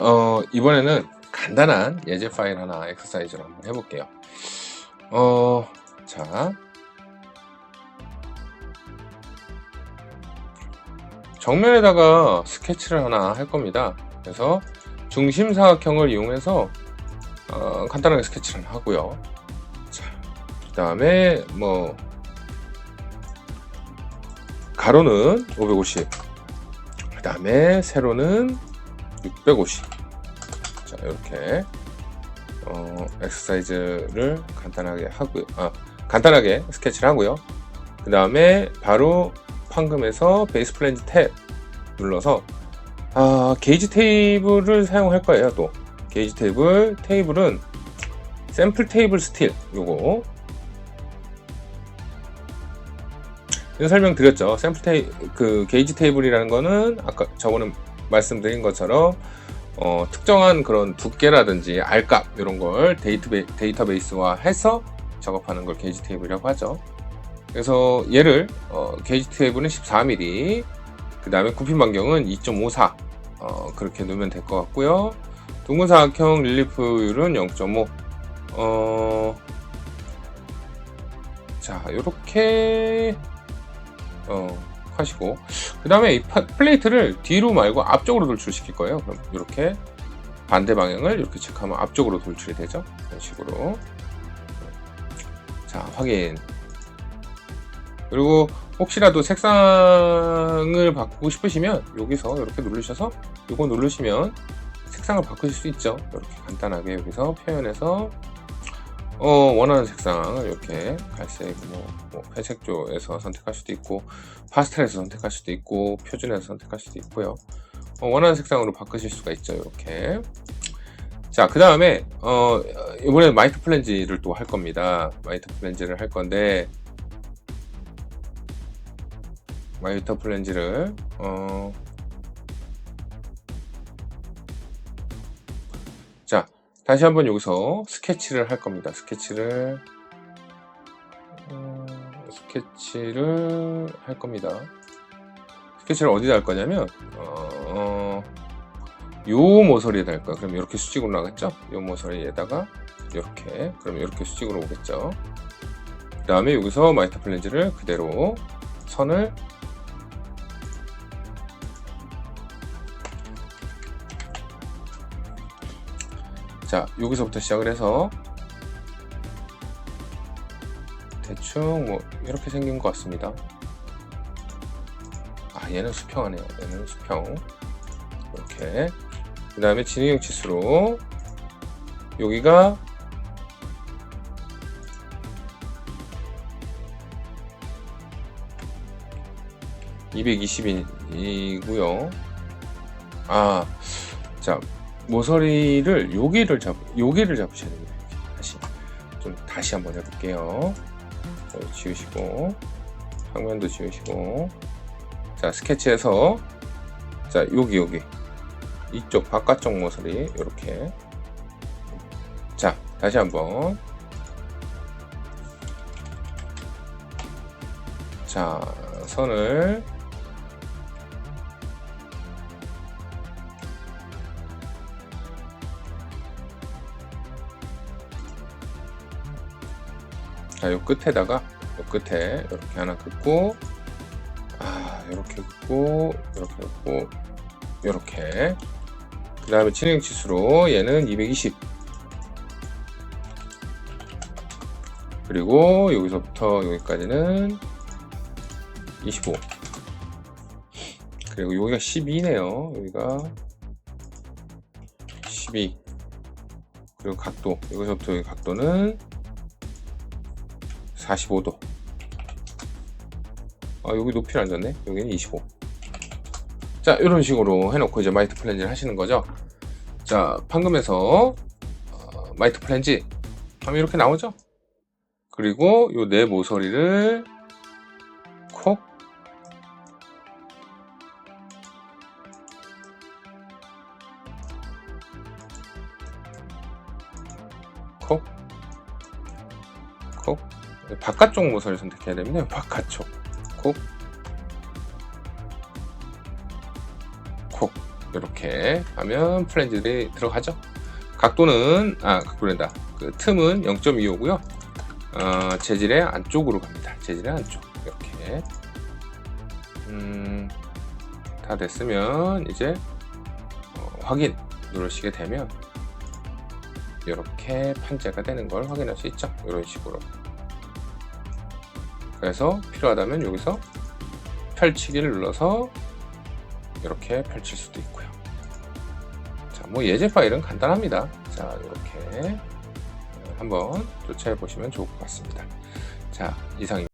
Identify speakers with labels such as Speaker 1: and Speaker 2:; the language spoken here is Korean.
Speaker 1: 어, 이번에는 간단한 예제 파일 하나 엑서사이즈로 한번 해볼게요. 어, 자. 정면에다가 스케치를 하나 할 겁니다. 그래서 중심 사각형을 이용해서 어, 간단하게 스케치를 하고요. 자, 그 다음에 뭐 가로는 550, 그 다음에 세로는 650. 자, 이렇게 어, 엑서사이즈를 간단하게 하고요. 아, 간단하게 스케치를 하고요. 그 다음에 바로 판금에서 베이스 플랜지 탭 눌러서 아, 게이지 테이블을 사용할 거예요. 또 게이지 테이블 테이블은 샘플 테이블 스틸 요거 이거 설명 드렸죠. 샘플 테이 그 게이지 테이블이라는 거는 아까 저번에 말씀드린 것처럼 어, 특정한 그런 두께라든지 알값 이런 걸 데이터베, 데이터베이스화 해서 작업하는 걸 게이지 테이블이라고 하죠. 그래서 얘를 어, 게이지 테이블은 14mm 그 다음에 굽힌 반경은 2.54 어, 그렇게 놓으면 될 것 같고요. 둥근 사각형 릴리프율은 0.5 어, 자 이렇게 어, 하시고 그 다음에 이 파- 플레이트를 뒤로 말고 앞쪽으로 돌출시킬 거예요. 그럼 이렇게 반대 방향을 이렇게 체크하면 앞쪽으로 돌출이 되죠. 이런 식으로 자 확인 그리고 혹시라도 색상을 바꾸고 싶으시면 여기서 이렇게 누르셔서 이거 누르시면 색상을 바꾸실 수 있죠. 이렇게 간단하게 여기서 표현해서 어, 원하는 색상을 이렇게 갈색, 뭐, 뭐 회색조에서 선택할 수도 있고 파스텔에서 선택할 수도 있고 표준에서 선택할 수도 있고요. 어, 원하는 색상으로 바꾸실 수가 있죠. 이렇게. 자, 그 다음에 어, 이번에 마이트 플랜지를 또 할 겁니다. 마이트 플랜지를 할 건데 마이터 플랜지를 어... 다시 한번 여기서 스케치를 할 겁니다. 스케치를 어, 스케치를 할 겁니다. 스케치를 어디다 할 거냐면 어, 요 모서리에다 할 거야. 그럼 이렇게 수직으로 나겠죠? 요 모서리에다가 이렇게. 그럼 이렇게 수직으로 오겠죠? 그 다음에 여기서 마이터 플랜지를 그대로 선을 자 여기서부터 시작을 해서 대충 뭐 이렇게 생긴 것 같습니다. 아 얘는 수평하네요. 얘는 수평. 이렇게. 그 다음에 진행형 치수로 여기가 (220인이고요) 아, 자, 모서리를 여기를 잡 여기를 잡으셔야 됩니다. 다시. 좀 다시 한번 해볼게요. 자, 지우시고 평면도 지우시고. 자 스케치에서. 자 여기 여기. 이쪽 바깥쪽 모서리 이렇게. 자 다시 한번. 자 선을 자, 요 끝에다가 요 끝에 이렇게 하나 긋고 아, 이렇게 긋고 이렇게 긋고 이렇게. 그 다음에 진행 치수로 얘는 220 그리고 여기서부터 여기까지는 25 그리고 여기가 12네요. 여기가 12 그리고 각도. 여기서부터 여기 각도는 45도. 아, 여기 높이를 안 줬네. 여기는 25. 자, 이런 식으로 해놓고 이제 마이트 플랜지를 하시는 거죠. 자, 판금에서 어, 마이트 플랜지 하면 이렇게 나오죠. 그리고 요 네 모서리를 콕콕 콕. 바깥쪽 모서리 선택해야 됩니다. 바깥쪽. 콕. 콕. 이렇게 하면 플랜들이 들어가죠. 각도는 아 각도된다. 그 틈은 0.25고요. 어, 재질의 안쪽으로 갑니다. 재질의 안쪽 이렇게 음, 다 됐으면 이제 어, 확인 누르시게 되면 이렇게 판재가 되는 걸 확인할 수 있죠. 이런 식으로. 그래서 필요하다면 여기서 펼치기를 눌러서 이렇게 펼칠 수도 있고요. 자, 뭐 예제 파일은 간단합니다. 자, 이렇게 한번 교체해 보시면 좋을 것 같습니다. 자, 이상입니다.